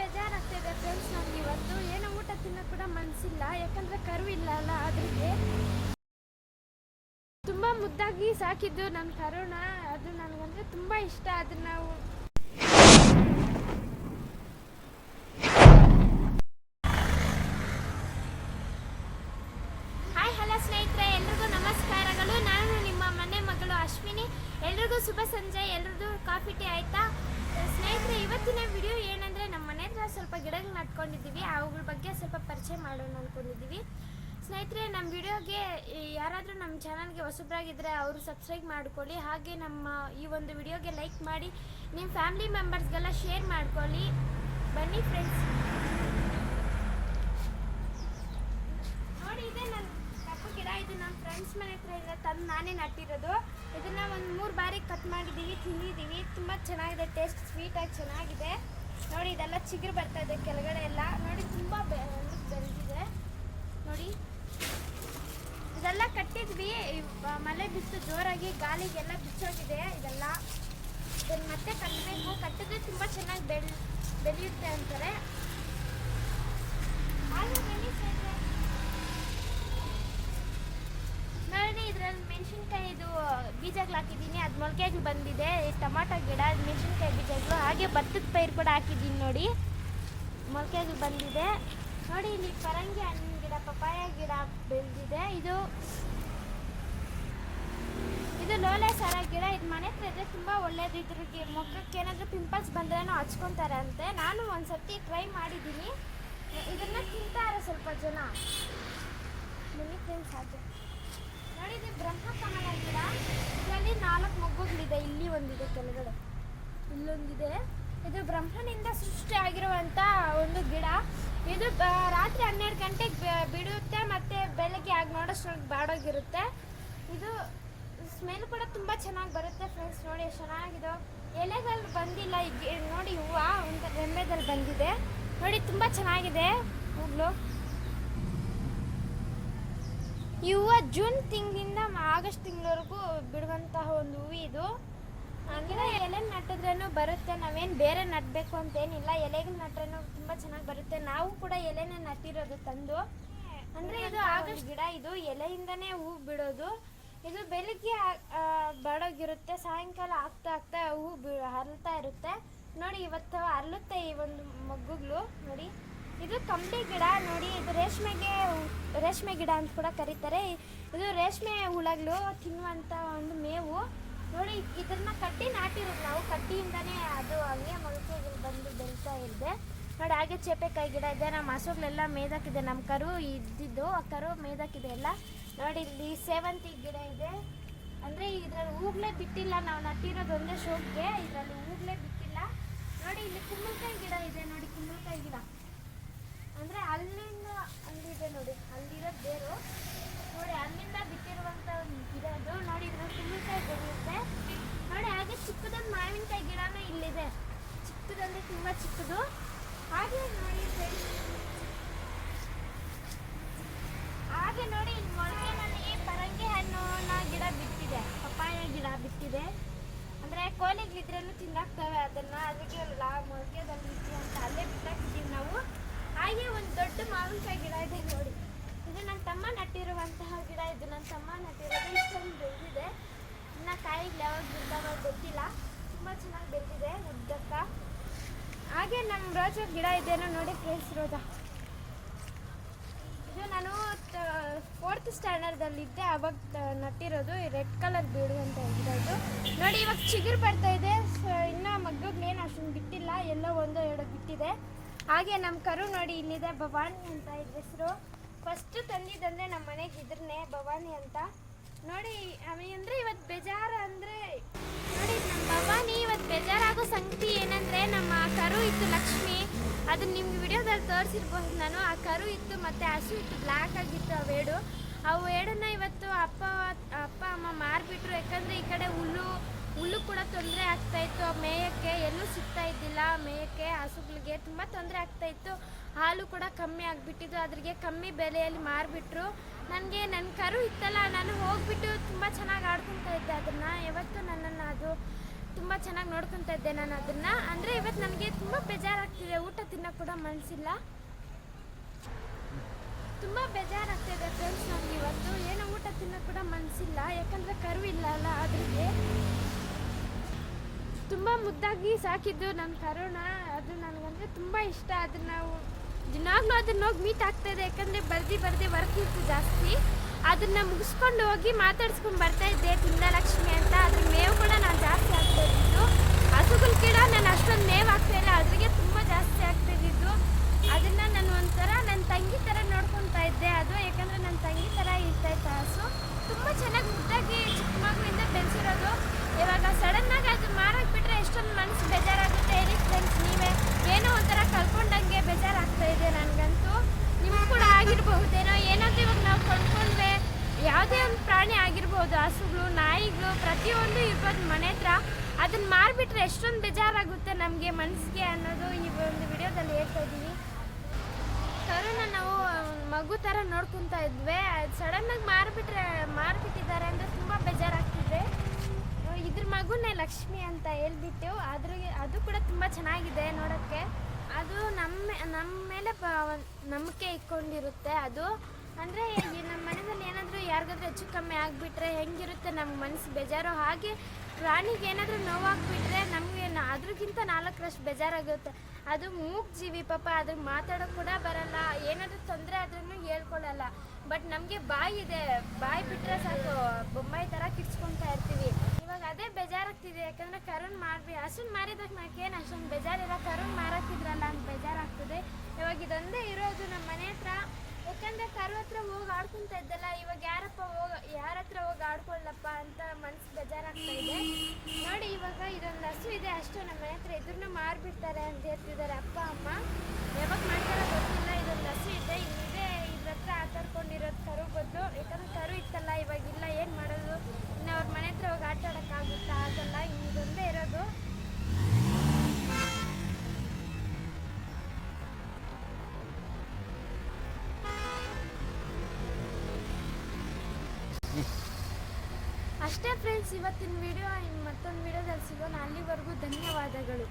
ಬೇಜಾರಾಗ್ತಿದೆ ಫ್ರೆಂಡ್ಸ್ ನನಗೆ ಇವತ್ತು. ಏನೋ ಊಟ ತಿನ್ನೋಕೆ ಕೂಡ ಮನಸ್ಸಿಲ್ಲ ಯಾಕಂದ್ರೆ ಕರು ಇಲ್ಲ ಅಲ್ಲ, ಅದ್ರಿಗೆ. ತುಂಬಾ ಮುದ್ದಾಗಿ ಸಾಕಿದ್ದು ನನ್ನ ಕರುಣ ಅದು ನನಗಂದ್ರೆ ತುಂಬಾ ಇಷ್ಟ. ಅದನ್ನ ನಾವು ಅಶ್ವಿನಿ. ಎಲ್ರಿಗೂ ಶುಭ ಸಂಜೆ. ಎಲ್ರಿಗೂ ಕಾಫಿ ಟೀ ಆಯ್ತಾ? ಸ್ನೇಹಿತರೆ, ಇವತ್ತಿನ ವಿಡಿಯೋ ಸ್ವಲ್ಪ ಗಿಡಗಳು ನಡ್ಕೊಂಡಿದ್ದೀವಿ. ಅವುಗಳ ಬಗ್ಗೆ ಸ್ವಲ್ಪ ಪರಿಚಯ ಮಾಡೋಣ ಅಂದ್ಕೊಂಡಿದ್ದೀವಿ ಸ್ನೇಹಿತರೆ, ನಮ್ಮ ವಿಡಿಯೋಗೆ ಯಾರಾದರೂ ನಮ್ಮ ಚಾನಲ್ಗೆ ಹೊಸಬ್ರಾಗಿದ್ದರೆ ಅವರು ಸಬ್ಸ್ಕ್ರೈಬ್ ಮಾಡ್ಕೊಳ್ಳಿ. ಹಾಗೆ ನಮ್ಮ ಈ ಒಂದು ವಿಡಿಯೋಗೆ ಲೈಕ್ ಮಾಡಿ, ನಿಮ್ಮ ಫ್ಯಾಮಿಲಿ ಮೆಂಬರ್ಸ್ಗೆಲ್ಲ ಶೇರ್ ಮಾಡ್ಕೊಳ್ಳಿ. ಬನ್ನಿ ಫ್ರೆಂಡ್ಸ್. ನೋಡಿ, ಇದೆ ನನ್ನ ಕಪ್ಪು ಗಿಡ, ಇದು ನಮ್ಮ ಫ್ರೆಂಡ್ಸ್ ಮನೆ ಹತ್ರ ಇಲ್ಲ ತಂದು ನಾನೇ ನಟ್ಟಿರೋದು. ಇದನ್ನು ಒಂದು ಮೂರು ಬಾರಿ ಕಟ್ ಮಾಡಿದ್ದೀವಿ, ತಿಂದಿದ್ದೀವಿ. ತುಂಬ ಚೆನ್ನಾಗಿದೆ, ಟೇಸ್ಟ್ ಸ್ವೀಟಾಗಿ ಚೆನ್ನಾಗಿದೆ. ನೋಡಿ, ಇದೆಲ್ಲ ಚಿಗುರು ಬರ್ತಾ ಇದೆ ಕೆಳಗಡೆ ಎಲ್ಲ. ನೋಡಿ, ತುಂಬ ಬೆಳೆದಿದೆ. ನೋಡಿ. ಇದೆಲ್ಲ ಕಟ್ಟಿದ್ವಿ. ಮಳೆ ಬಿತ್ತು ಜೋರಾಗಿ ಗಾಳಿಗೆಲ್ಲ ಬಿಚ್ಚೋಗಿದೆ ಇದೆಲ್ಲ. ಇದನ್ನು ಮತ್ತೆ ಕಟ್ಟಬೇಕು ಕಟ್ಟಿದ್ರೆ ತುಂಬ ಚೆನ್ನಾಗಿ ಬೆಳ್ ಬೆಳೆಯುತ್ತೆ ಅಂತಾರೆ. ಹಾಗೆ ಇದ್ರಲ್ಲಿ ಮೆಣಸಿನ್ಕಾಯಿ ಇದು, ಬೀಜಗಳು ಹಾಕಿದ್ದೀನಿ. ಅದು ಮೊಳಕೆಗೆ ಬಂದಿದೆ. ಟೊಮಾಟೊ ಗಿಡ ಮೆಣಸಿನ್ಕಾಯಿ ಬೀಜಗಳು. ಹಾಗೆ ಭತ್ತದ ಪೈರು ಕೂಡ ಹಾಕಿದ್ದೀನಿ ನೋಡಿ. ಮೊಳಕೆಗೆ ಬಂದಿದೆ. ನೋಡಿ, ಇಲ್ಲಿ ಪರಂಗಿ ಹಣ್ಣಿನ ಗಿಡ ಪಪಾಯ ಗಿಡ ಬೆಳೆದಿದೆ. ಇದು ಇದು ಲೋಲೆ ಸರ ಗಿಡ. ಇದು ಮನೆ ಹತ್ರ ಇದ್ರೆ ತುಂಬ ಒಳ್ಳೇದು. ಇದ್ರಿಗೆ ಮುಖಕ್ಕೆ ಏನಾದರೂ ಪಿಂಪಲ್ಸ್ ಬಂದರೆ ಹಚ್ಕೊತಾರೆ ಅಂತೆ ನಾನು ಒಂದ್ಸತಿ ಟ್ರೈ ಮಾಡಿದ್ದೀನಿ. ಇದನ್ನ ತಿಂತಾರೆ ಸ್ವಲ್ಪ ಜನ. ನಿಮಗೆ ಹಾಗೆ ನೋಡಿ ಇದು ಬ್ರಹ್ಮ ಗಿಡ, ಇದರಲ್ಲಿ ನಾಲ್ಕು ಮೊಗ್ಗುಗಳಿದೆ. ಇಲ್ಲಿ ಒಂದಿದೆ ಕೆಳಗಡೆ. ಇಲ್ಲೊಂದಿದೆ. ಇದು ಬ್ರಹ್ಮನಿಂದ ಸೃಷ್ಟಿ ಆಗಿರುವಂತ ಒಂದು ಗಿಡ. ಇದು ರಾತ್ರಿ ಹನ್ನೆರಡು ಗಂಟೆಗೆ ಬಿಡುತ್ತೆ ಮತ್ತು ಬೆಳಗ್ಗೆ ಆಗಿ ನೋಡೋಷ್ಟು ಬಾಡೋಗಿರುತ್ತೆ. ಇದು ಸ್ಮೆಲ್ ಕೂಡ ತುಂಬ ಚೆನ್ನಾಗಿ ಬರುತ್ತೆ ಫ್ರೆಂಡ್ಸ್ ನೋಡಿ, ಚೆನ್ನಾಗಿದೆ. ಎಲೆಗಳು ಬಂದಿಲ್ಲ. ಈಗ ನೋಡಿ, ಹೂವು, ಒಂದು ರೆಂಬೆದಲ್ಲಿ ಬಂದಿದೆ. ನೋಡಿ, ತುಂಬ ಚೆನ್ನಾಗಿದೆ. ಹೂಗಳು ಹೂವು ಜೂನ್ ತಿಂಗಳಿಂದ ಆಗಸ್ಟ್ ತಿಂಗಳವರೆಗೂ ಬಿಡುವಂತಹ ಒಂದು ಹೂವು ಇದು. ಗಿಡ ಎಲೆ ನಟ್ಟಿದ್ರೂ ಬರುತ್ತೆ, ನಾವೇನು ಬೇರೆ ನಟ್ಬೇಕು ಅಂತೇನಿಲ್ಲ. ಎಲೆಗೆ ನಟ್ರೂ ತುಂಬ ಚೆನ್ನಾಗಿ ಬರುತ್ತೆ. ನಾವು ಕೂಡ ಎಲೆನ ನಟ್ಟಿರೋದು ತಂದು. ಅಂದರೆ ಇದು ಆಗಸ್ಟ್ ಗಿಡ, ಇದು ಎಲೆಯಿಂದನೇ ಹೂ ಬಿಡೋದು. ಇದು ಬೆಳಿಗ್ಗೆ ಬಾಡೋಗಿರುತ್ತೆ. ಸಾಯಂಕಾಲ ಆಗ್ತಾ ಆಗ್ತಾ ಹೂ ಬಿ ಹರಳ್ತಾ ಇರುತ್ತೆ. ನೋಡಿ, ಇವತ್ತು ಅರಳುತ್ತೆ ಈ ಒಂದು ಮಗ್ಗುಗಳು. ನೋಡಿ. ಇದು ಕಂಬಳಿ ಗಿಡ ನೋಡಿ, ಇದು ರೇಷ್ಮೆಗೆ ರೇಷ್ಮೆ ಗಿಡ ಅಂತ ಕೂಡ ಕರೀತಾರೆ. ಇದು ರೇಷ್ಮೆ ಹುಳಗಳು ತಿನ್ನುವಂಥ ಒಂದು ಮೇವು. ನೋಡಿ, ಇದನ್ನ ಕಟ್ಟಿ ನಾಟಿರೋದು ನಾವು. ಕಟ್ಟಿಯಿಂದನೇ ಅದು ಹಂಗೆ ಮೊಳಕೆ ಬಂದು ಬೆಳೀತಾ ಇದೆ. ನೋಡಿ, ಹಾಗೆ ಚೇಪೆಕಾಯಿ ಗಿಡ ಇದೆ. ನಮ್ಮ ಹಸುಗಳೆಲ್ಲ ಮೇದಾಕಿದೆ. ನಮ್ಮ ಕರು ಇದ್ದಿದ್ದು, ಆ ಕರು ಮೇದಾಕಿದೆ ಎಲ್ಲ. ನೋಡಿ, ಇಲ್ಲಿ ಸೇವಂತಿ ಗಿಡ ಇದೆ. ಅಂದರೆ ಇದ್ರಲ್ಲಿ ಹೂಗ್ಲೇ ಬಿಟ್ಟಿಲ್ಲ. ನಾವು ನಟ್ಟಿರೋದು ಒಂದೇ ಶೋಕ್ಗೆ. ಇದರಲ್ಲಿ ಹೂಗ್ಲೇ ಬಿಟ್ಟಿಲ್ಲ. ನೋಡಿ, ಇಲ್ಲಿ ಕುಂಬಳಕಾಯಿ ಗಿಡ ಇದೆ. ನೋಡಿ, ಕುಂಬಳಕಾಯಿ ಗಿಡ. ಅಂದರೆ ಅಲ್ಲಿಂದ ಅಲ್ಲಿದೆ ನೋಡಿ, ಅಲ್ಲಿರೋ ಬೇರು. ನೋಡಿ, ಅಲ್ಲಿಂದ ಬಿಟ್ಟಿರುವಂಥ ಒಂದು ಗಿಡ ಅದು. ನೋಡಿ, ಇದ್ರಲ್ಲಿ ಕುಂಬಳಕಾಯಿ ಬೆಳೆಯುತ್ತೆ ನೋಡಿ, ಹಾಗೆ ಚಿಕ್ಕದೊಂದು ಮಾವಿನಕಾಯಿ ಗಿಡನೂ ಇಲ್ಲಿದೆ. ಚಿಕ್ಕದಂದ್ರೆ ತುಂಬ ಚಿಕ್ಕದು. ಹಾಗೆ ನೋಡಿ ಹಾಗೆ ನೋಡಿ ಮೊಳಕೆ ಮೊಳಕೆನಲ್ಲಿ ಪರಂಗಿ ಹಣ್ಣುನ ಗಿಡ ಬಿಟ್ಟಿದೆ. ಪಪ್ಪಾಯ ಗಿಡ ಬಿಟ್ಟಿದೆ. ಅಂದರೆ ಕೋಲಿಗಳಿದ್ರೇನು ತಿನ್ನಾಕ್ತವೆ ಅದನ್ನು. ಅದಕ್ಕೆ ಲಾ ಮೊಳಕೆದಲ್ಲಿ ಅಂತ ಅಲ್ಲೇ ಬಿಟ್ಟಾಕಿದ್ದೀವಿ ನಾವು. ಹಾಗೆ ಒಂದು ದೊಡ್ಡ ಮಾವಿನಕಾಯಿ ಗಿಡ ಇದೆ ನೋಡಿ. ಇದು ನನ್ನ ತಮ್ಮ ನಟ್ಟಿರುವಂತಹ ಗಿಡ, ಇದು ನನ್ನ ತಮ್ಮ ನಟ್ಟಿರೋದು. ಇಷ್ಟೊಂದು ಬೆಳೆದಿದೆ. ಇನ್ನು ಕಾಯಿಗಳು ಯಾವಾಗ ಬಿಡ್ತಾವೋ ಗೊತ್ತಿಲ್ಲ. ತುಂಬ ಚೆನ್ನಾಗಿ ಬೆಳೆದಿದೆ ಉದ್ದಕ್ಕ. ಹಾಗೆ ನಮ್ಮ ರೋಜಾ ಗಿಡ ಇದೇನೋ ನೋಡಿ ಫ್ರೆಂಡ್ಸ್ ರೋಜಾ. ಇದು ನಾನು ಫೋರ್ತ್ ಸ್ಟ್ಯಾಂಡರ್ಡಲ್ಲಿದ್ದೆ ಅವಾಗ ನಟ್ಟಿರೋದು ರೆಡ್ ಕಲರ್ ಬೀಡು ಗಿಡ ಇದು. ನೋಡಿ ಇವಾಗ ಚಿಗುರು ಬರ್ತಾ ಇದೆ. ಇನ್ನ ಮಗ್ಗುಗಳೇನು ಅಷ್ಟೊಂದು ಬಿಟ್ಟಿಲ್ಲ. ಎಲ್ಲೋ ಒಂದೋ ಎರಡೋ ಬಿಟ್ಟಿದೆ. ಹಾಗೆ ನಮ್ಮ ಕರು ನೋಡಿ ಇಲ್ಲಿದೆ ಭವಾನಿ ಅಂತ ಇದ್ರ ಹೆಸರು. ಫಸ್ಟ್ ತಂದಿದ್ದಂದ್ರೆ ನಮ್ಮ ಮನೆಗೆ ಇದ್ರನ್ನೇ ಭವಾನಿ ಅಂತ. ನೋಡಿ ಅಂದರೆ ಇವತ್ತು ಬೇಜಾರು ಅಂದರೆ, ನೋಡಿ ನಮ್ಮ ಭವಾನಿ ಇವತ್ತು ಬೇಜಾರಾಗೋ ಸಂಗತಿ ಏನಂದರೆ ನಮ್ಮ ಕರು ಇತ್ತು ಲಕ್ಷ್ಮಿ. ಅದು ನಿಮ್ಗೆ ವಿಡಿಯೋದಲ್ಲಿ ತೋರಿಸಿರ್ಬೋದು ನಾನು. ಆ ಕರು ಇತ್ತು ಮತ್ತು ಹಸು ಇತ್ತು ಬ್ಲ್ಯಾಕ್ ಆಗಿತ್ತು ಅವೇಡು ಅವು ಏಡನ್ನ ಇವತ್ತು ಅಪ್ಪ ಅಪ್ಪ, ಅಮ್ಮ ಮಾರಿಬಿಟ್ರು. ಯಾಕಂದರೆ ಈ ಕಡೆ ಹುಲ್ಲು ಹುಲ್ಲು ಕೂಡ ತೊಂದರೆ ಆಗ್ತಾ ಇತ್ತು. ಮೇಯಕ್ಕೆ ಎಲ್ಲೂ ಸಿಗ್ತಾ ಇದ್ದಿಲ್ಲ. ಮೇಯಕ್ಕೆ ಹಸುಗಳಿಗೆ ತುಂಬ ತೊಂದರೆ ಆಗ್ತಾ ಇತ್ತು. ಹಾಲು ಕೂಡ ಕಮ್ಮಿ ಆಗಿಬಿಟ್ಟಿದ್ದು ಅದ್ರಿಗೆ ಕಮ್ಮಿ ಬೆಲೆಯಲ್ಲಿ ಮಾರಿಬಿಟ್ರು. ನನಗೆ ನನ್ನ ಕರು ಇತ್ತಲ್ಲ, ನಾನು ಹೋಗ್ಬಿಟ್ಟು ತುಂಬ ಚೆನ್ನಾಗಿ ಆಡ್ಕೊತಾ ಇದ್ದೆ ಅದನ್ನು. ಯಾವತ್ತೂ ನನ್ನನ್ನು ಅದು ತುಂಬ ಚೆನ್ನಾಗಿ ನೋಡ್ಕೊತ ಇದ್ದೆ ನಾನು ಅದನ್ನು. ಅಂದರೆ ಇವತ್ತು ನನಗೆ ತುಂಬ ಬೇಜಾರಾಗ್ತಿದೆ. ಊಟ ತಿನ್ನೋಕೆ ಕೂಡ ಮನಸ್ಸಿಲ್ಲ ತುಂಬ ಬೇಜಾರಾಗ್ತಿದೆ ಫ್ರೆಂಡ್ಸ್ ನನಗೆ ಇವತ್ತು. ಏನೋ ಊಟ ತಿನ್ನೋಕೆ ಕೂಡ ಮನಸ್ಸಿಲ್ಲ ಯಾಕಂದರೆ ಕರು ಇಲ್ಲ ಅಲ್ಲ ಅದ್ರಿಗೆ. ತುಂಬ ಮುದ್ದಾಗಿ ಸಾಕಿದ್ದು ನನ್ನ ಕರುಣ. ಅದು ನನಗಂದರೆ ತುಂಬ ಇಷ್ಟ. ಅದನ್ನ ನಾವು ದಿನಾಗ್ಲೂ ಅದನ್ನ ಹೋಗಿ ಮೀಟ್ ಆಗ್ತಾಯಿದೆ ಯಾಕಂದರೆ ಬರ್ದಿ ಬರ್ದಿ ವರ್ಕ್ ಇತ್ತು ಜಾಸ್ತಿ. ಅದನ್ನ ಮುಗಿಸ್ಕೊಂಡು ಹೋಗಿ ಮಾತಾಡ್ಸ್ಕೊಂಡು ಬರ್ತಾ ಇದ್ದೆ ಲಕ್ಷ್ಮಿ ಅಂತ. ಅದ್ರ ಮೇವು ಕೂಡ ನಾನು ಜಾಸ್ತಿ ಆಗ್ತಾ ಇದ್ದು ಹಸುಗಳ ಕೂಡ ನಾನು ಅಷ್ಟೊಂದು ಮೇವು ಆಗ್ತಾ ಇಲ್ಲ. ಅದ್ರಿಗೆ ತುಂಬ ಜಾಸ್ತಿ ಆಗ್ತಾ ಇದ್ದಿದ್ದು ಅದನ್ನ ನಾನು ಒಂಥರ ನನ್ನ ತಂಗಿ ಥರ ನೋಡ್ಕೊತಾ ಇದ್ದೆ ಅದು ಯಾಕಂದರೆ ನನ್ನ ತಂಗಿ ಥರ ಇರ್ತಾ ಇತ್ತು ಹಸು ತುಂಬ ಚೆನ್ನಾಗಿ ಮುದ್ದಾಗಿ ಚಿಕ್ಕ ಮಗುವಿಂದ ಬೆಳೆಸಿರೋದು ಇವಾಗ ಸಡನ್ನಾಗಿ ಅದು ಮಾರಕ್ಕೆ ಬಿಟ್ಟರೆ ಎಷ್ಟೊಂದು ಮನಸ್ಸು ಬೇಜಾರಾಗುತ್ತೆ ಹೇಳಿ ಫ್ರೆಂಡ್ಸ್ ನೀವೇ ಏನೋ ಒಂಥರ ಕಳ್ಕೊಂಡಂಗೆ ಬೇಜಾರಾಗ್ತಾ ಇದೆ ನನಗಂತೂ ನಿಮ್ಗೆ ಕೂಡ ಆಗಿರಬಹುದೇನೋ ಏನಾದರೂ ಇವಾಗ ನಾವು ಕೊಂಡ್ಕೊಂಡ್ರೆ ಯಾವುದೇ ಒಂದು ಆಗಿರ್ಬೋದು ಹಸುಗಳು, ನಾಯಿಗಳು, ಪ್ರತಿಯೊಂದು ಇರ್ಬೋದು ಮನೆ ಹತ್ರ. ಅದನ್ನ ಮಾರ್ಬಿಟ್ರೆ ಎಷ್ಟೊಂದು ಬೇಜಾರಾಗುತ್ತೆ ನಮಗೆ ಮನಸ್ಸಿಗೆ ಅನ್ನೋದು ಈ ಒಂದು ವಿಡಿಯೋದಲ್ಲಿ ಹೇಳ್ತಾ ಇದ್ದೀವಿ ಕರುನ ನಾವು ಮಗು ಥರ ನೋಡ್ಕೊತಾ ಇದ್ವಿ. ಸಡನ್ನಾಗಿ ಮಾರ್ಬಿಟ್ರೆ, ಮಾರ್ಬಿಟ್ಟಿದ್ದಾರೆ ಅಂದರೆ ತುಂಬ ಬೇಜಾರಾಗ್ತಿದೆ. ಇದ್ರ ಮಗುನೇ ಲಕ್ಷ್ಮಿ ಅಂತ ಹೇಳ್ಬಿಟ್ಟು ಅದ್ರ, ಅದು ಕೂಡ ತುಂಬ ಚೆನ್ನಾಗಿದೆ ನೋಡೋಕ್ಕೆ. ಅದು ನಮ್ಮ ನಮ್ಮ ಮೇಲೆ ನಂಬಿಕೆ ಇಟ್ಕೊಂಡಿರುತ್ತೆ. ಅದು ಅಂದರೆ ನಮ್ಮ ಮನೆಯಲ್ಲಿ ಏನಾದರೂ ಯಾರಿಗಾದ್ರೂ ಹೆಚ್ಚು ಕಮ್ಮಿ ಆಗಿಬಿಟ್ರೆ ಹೆಂಗಿರುತ್ತೆ ನಮ್ಮ ಮನಸ್ಸು ಬೇಜಾರು? ಹಾಗೆ ಪ್ರಾಣಿಗೆ ಏನಾದರೂ ನೋವಾಗ್ಬಿಟ್ರೆ ನಮಗೆ ಅದ್ರಕ್ಕಿಂತ ನಾಲ್ಕರಷ್ಟು ಬೇಜಾರಾಗುತ್ತೆ. ಅದು ಮೂಗ್ ಜೀವಿ ಪಾಪ, ಅದ್ರ ಮಾತಾಡೋಕೆ ಕೂಡ ಬರಲ್ಲ. ಏನಾದರೂ ತೊಂದರೆ ಆದ್ರೂ ಹೇಳ್ಕೊಳ್ಳಲ್ಲ ಬಟ್ ನಮಗೆ ಬಾಯಿ ಇದೆ. ಬಾಯಿ ಬಿಟ್ಟರೆ ಸಾಕು. ಬೊಂಬಾಯಿ ಥರ ಕಿಡ್ಸ್ಕೊತಾ ಇರ್ತೀವಿ. ಇವಾಗ ಅದೇ ಬೇಜಾರಾಗ್ತಿದೆ. ಯಾಕಂದರೆ ಕರುಣ್ ಮಾರ್ಬಿ ಹಸುನ್ ಮಾರಿದಾಗ ನಾಕೇನು ಅಷ್ಟೊಂದು ಬೇಜಾರಿಲ್ಲ. ಕರುಣ್ ಮಾರಾಕಿದ್ರಲ್ಲ ಅಂತ ಬೇಜಾರಾಗ್ತದೆ. ಇವಾಗ ಇದೊಂದೇ ಇರೋದು ನಮ್ಮ ಮನೆ ಹತ್ರ. ಯಾಕಂದರೆ ಕರು ಹತ್ರ ಹೋಗಿ ಆಡ್ಕೊಂತ ಇದ್ದಲ್ಲ, ಇವಾಗ ಯಾರಪ್ಪ ಹೋಗ, ಯಾರ ಹತ್ರ ಹೋಗಿ ಆಡ್ಕೊಳ್ಳಪ್ಪ ಅಂತ ಮನ್ಸು ಬೇಜಾರಾಗ್ತಾ ಇದೆ. ನೋಡಿ, ಇವಾಗ ಇದೊಂದು ಹಸು ಇದೆ, ಅಷ್ಟು ನಮ್ಮ ಮನೆ ಹತ್ರ ಇದ್ರೂ ಮಾರ್ಬಿಡ್ತಾರೆ ಅಂತ ಹೇಳ್ತಿದ್ದಾರೆ ಅಪ್ಪ, ಅಮ್ಮ. ಯಾವಾಗ ಮಾಡ್ತಾರೋ ಗೊತ್ತಿಲ್ಲ, ಇದೊಂದು ಹಸು ಇದೆ. ಇದೆ ಇದ್ರ ಹತ್ರ ಆಟಾಡ್ಕೊಂಡಿರೋದು ಕರು ಬದಲು ಯಾಕಂದ್ರೆ ಕರು ಇತ್ತಲ್ಲ, ಇವಾಗ ಇಲ್ಲ, ಏನು ಮಾಡೋದು? ಇನ್ನು ಅವ್ರ ಮನೆ ಹತ್ರ ಹೋಗಿ ಆಟ ಆಡೋಕ್ಕಾಗುತ್ತಾ ಆಗಲ್ಲ ಇನ್ನು ಇದೊಂದೇ ಇರೋದು. ಅಷ್ಟೇ ಫ್ರೆಂಡ್ಸ್ ಇವತ್ತಿನ ವಿಡಿಯೋ ಮತ್ತೊಂದು ವಿಡಿಯೋದಲ್ಲಿ ಸಿಗೋಣ. ಅಲ್ಲಿವರೆಗೂ ಧನ್ಯವಾದಗಳು.